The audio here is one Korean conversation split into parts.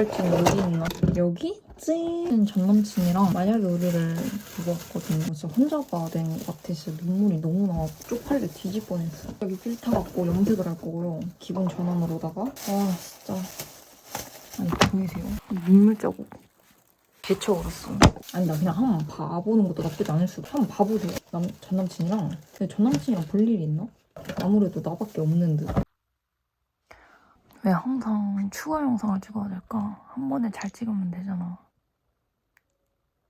이빨집 어디 있나? 여기? 찐! 전 남친이랑 만약에 우리를 보고 왔거든요. 진짜 혼자 봐야 되는 것 같아. 진짜 눈물이 너무 나와. 쪽팔려 뒤질 뻔했어. 여기 필터 갖고 염색을 할 거고요. 기본 전환으로다가. 아 진짜. 아니 보이세요? 눈물 자국. 개쳐 울었어. 아니 나 그냥 한번 봐보는 것도 나쁘지 않을 수도. 한번 봐보세요. 남, 전 남친이랑. 근데 전 남친이랑 볼 일이 있나? 아무래도 나밖에 없는 듯. 왜 항상 추가 영상을 찍어야 될까? 한 번에 잘 찍으면 되잖아.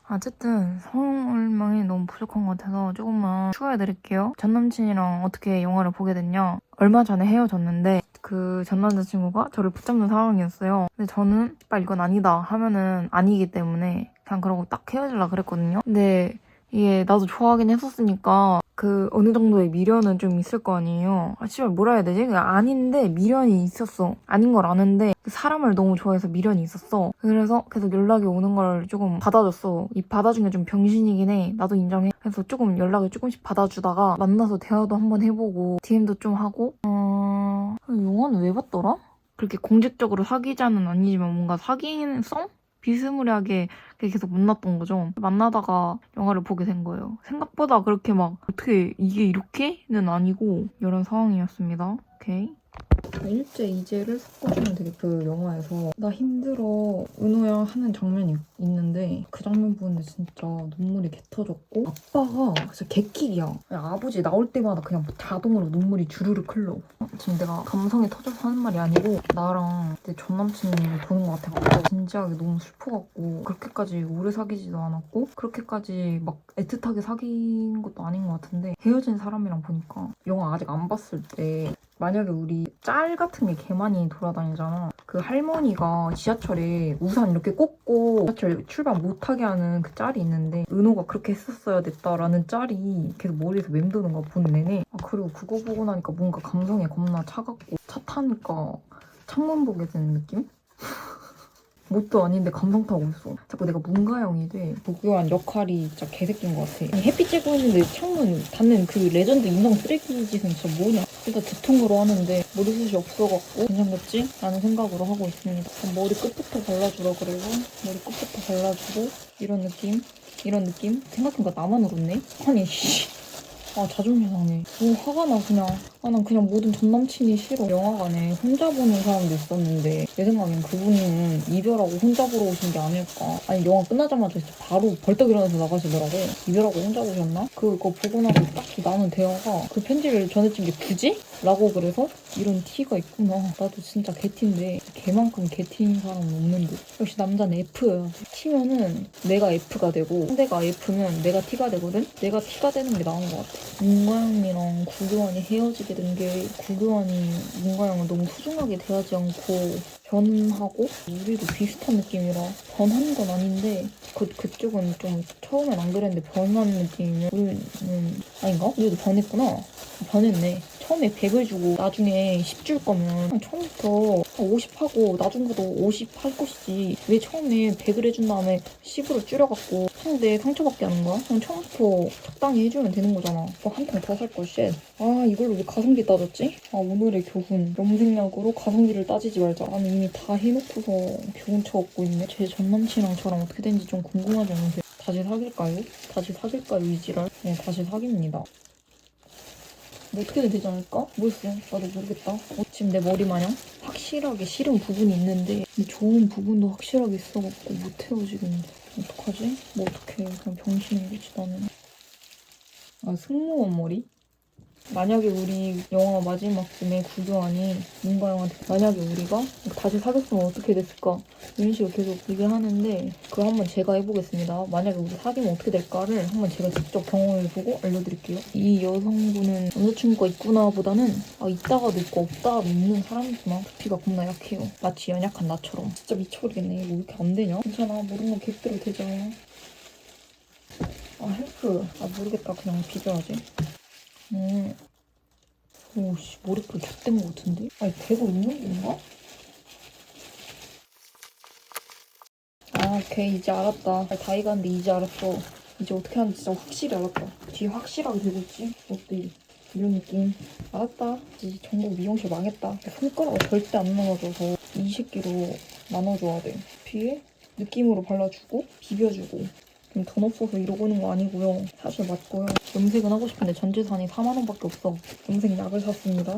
어쨌든 설명이 너무 부족한 것 같아서 조금만 추가해드릴게요. 전 남친이랑 어떻게 영화를 보게 됐냐? 얼마 전에 헤어졌는데 그 전 남자친구가 저를 붙잡는 상황이었어요. 근데 저는 빨리 이건 아니다 하면은 아니기 때문에 그냥 그러고 딱 헤어질라 그랬거든요. 근데 이게 나도 좋아하긴 했었으니까 그 어느 정도의 미련은 좀 있을 거 아니에요. 아, 씨발 뭐라 해야 되지? 그냥 아닌데 미련이 있었어. 아닌 걸 아는데 그 사람을 너무 좋아해서 미련이 있었어. 그래서 계속 연락이 오는 걸 조금 받아줬어. 이 받아준 게 좀 병신이긴 해. 나도 인정해. 그래서 조금 연락을 조금씩 받아주다가 만나서 대화도 한번 해보고 DM도 좀 하고 어... 영화는 왜 봤더라? 그렇게 공식적으로 사귀자는 아니지만 뭔가 사귀는 성? 비스무리하게 계속 만났던 거죠. 만나다가 영화를 보게 된 거예요. 생각보다 그렇게 막 어떻게 이게 이렇게는 아니고 이런 상황이었습니다. 오케이. 일제 이제를 섞어주면 되게 그 영화에서 나 힘들어 은호야 하는 장면이 있 는데 그 장면 보는데 진짜 눈물이 개 터졌고 아빠가 진짜 개킥이야 아버지 나올 때마다 그냥 자동으로 눈물이 주르륵 흘러 지금 내가 감성이 터져서 하는 말이 아니고 나랑 내 전남친이 보는 것 같아가지고 진지하게 너무 슬퍼갖고 그렇게까지 오래 사귀지도 않았고 그렇게까지 막 애틋하게 사귄 것도 아닌 것 같은데 헤어진 사람이랑 보니까 영화 아직 안 봤을 때 만약에 우리 짤 같은 게 개 많이 돌아다니잖아. 그 할머니가 지하철에 우산 이렇게 꽂고 지하철 출발 못하게 하는 그 짤이 있는데 은호가 그렇게 했었어야 됐다라는 짤이 계속 머리에서 맴도는 거 보는 내내 아 그리고 그거 보고 나니까 뭔가 감성이 겁나 차갑고 차 타니까 창문 보게 되는 느낌? 뭣도 아닌데 감성 타고 있어. 자꾸 내가 문가영이 돼. 무교한 역할이 진짜 개새끼인 것 같아. 햇빛 쬐고 있는데 창문 닫는 그 레전드 인성 쓰레기 짓은 진짜 뭐냐. 일단 두통으로 하는데 머리숱이 없어갖고 괜찮겠지? 라는 생각으로 하고 있습니다. 머리 끝부터 발라주라 그러고 머리 끝부터 발라주고 이런 느낌? 이런 느낌? 생각해보니까 나만 울었네? 아니 씨. 아 자존심 상해. 너무 화가 나 그냥. 아 난 그냥 모든 전 남친이 싫어. 영화관에 혼자 보는 사람도 있었는데 내 생각엔 그분은 이별하고 혼자 보러 오신 게 아닐까. 아니 영화 끝나자마자 진짜 바로 벌떡 일어나서 나가시더라고. 이별하고 혼자 보셨나? 그거 보고 나서 딱히 나는 대화가 그 편지를 전해준 게 굳이? 라고 그래서 이런 티가 있구나. 나도 진짜 개티인데 걔만큼 개티인 사람은 없는데. 역시 남자는 F여야 돼. T면은 내가 F가 되고 상대가 F면 내가 T가 되거든? 내가 T가 되는 게 나은 것 같아. 문가영이랑 구교환이 헤어지 게된게 구교환이 문가영을 너무 소중하게 대하지 않고 변하고 우리도 비슷한 느낌이라 변한 건 아닌데 그, 그쪽은 좀 처음엔 안 그랬는데 변한 느낌이면 우리는 아닌가? 우리도 변했구나. 변했네. 처음에 100을 주고 나중에 10 줄 거면 처음부터 50 하고 나중 가도 50 할 것이지 왜 처음에 100을 해준 다음에 10으로 줄여갖고 상대 상처받게 하는 거야? 그냥 처음부터 적당히 해주면 되는 거잖아 뭐한통 더 살걸 쉣. 아 이걸로 왜 가성비 따졌지? 아 오늘의 교훈 염색약으로 가성비를 따지지 말자 아니 이미 다 해놓고서 교훈 쳐갖고 있네 제 전남친이랑 저랑 어떻게 된지 좀 궁금하지 않으세요? 다시 사귈까요? 다시 사귈까요 이 지랄? 네 다시 사깁니다 뭐 어떻게든 되지 않을까? 뭐였어? 나도 모르겠다. 어, 지금 내 머리 마냥 확실하게 싫은 부분이 있는데 이 좋은 부분도 확실하게 있어갖고 못 헤어지겠는데 어떡하지? 뭐 어떡해 그냥 병신인 거지 나는. 아 승무원 머리? 만약에 우리 영화 마지막쯤에 구교환이 문가영한테 만약에 우리가 다시 사귀었으면 어떻게 됐을까 이런 식으로 계속 얘기하는데 그거 한번 제가 해보겠습니다. 만약에 우리 사귀면 어떻게 될까를 한번 제가 직접 경험해보고 알려드릴게요. 이 여성분은 남자친구가 있구나 보다는 아 있다가도 있고 없다가도 있는 사람이구나. 두피가 겁나 약해요. 마치 연약한 나처럼. 진짜 미쳐버리겠네. 왜 이렇게 안 되냐? 괜찮아. 모르는 거 객대로 되죠. 아 헬프. 아 모르겠다. 그냥 비벼야지. 음. 오씨 머리털 좆된 것 같은데? 아니 대고 있는 건가? 아 오케이 이제 알았다. 아, 다 익었는데 이제 알았어. 이제 어떻게 하는지 진짜 확실히 알았다. 뒤에 확실하게 되고 있지? 어때? 이런 느낌? 알았다. 이제 전국 미용실 망했다. 손가락을 절대 안이 새끼로 나눠줘야 돼. 두피에 느낌으로 발라주고 비벼주고 좀돈 없어서 이러고 있는 거 아니고요. 사실 맞고요. 염색은 하고 싶은데 전 재산이 4만 원밖에 없어. 염색 약을 샀습니다.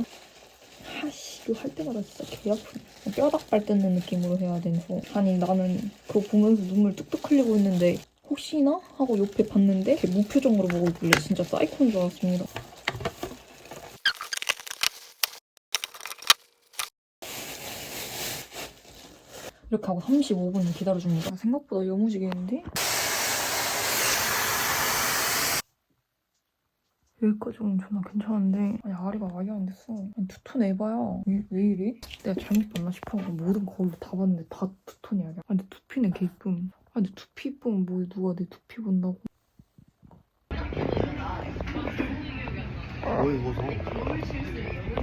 하씨 이거 할 때마다 진짜 개 아프네. 뼈닭발 뜯는 느낌으로 해야 돼서 아니 나는 그거 보면서 눈물 뚝뚝 흘리고 있는데 혹시나 하고 옆에 봤는데 이렇게 무표정으로 보고 있길래 진짜 사이코인 줄 알았습니다. 이렇게 하고 35분 기다려줍니다. 생각보다 여무지겠는데? 여기까지는 존나 괜찮은데. 아니 아리가 아예 안 됐어. 두톤 에바야. 왜, 왜 이래? 내가 잘못 봤나 싶어서 모든 거울로 다 봤는데 다 두톤이 아니야. 아니 두피는 개 이쁨 아니 두피 이쁨은 뭐 누가 내 두피 본다고. 뭐 입어서?